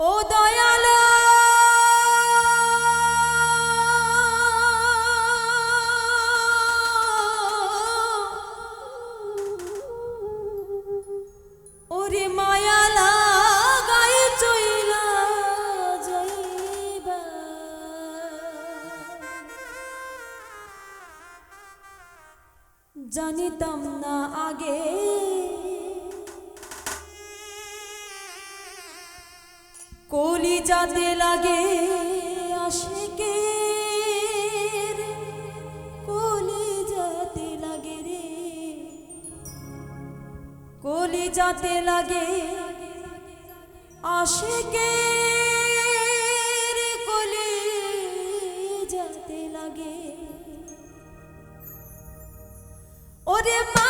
ও দয়ালো। ওরে মায়া লাগাই চইলা যাইবা। জানিতাম না আগে কলি যাতে লাগে আশেকে কলি যাতে লাগে রে। কলি যাতে লাগে আশেকে কলি যাতে লাগে। ওরে মা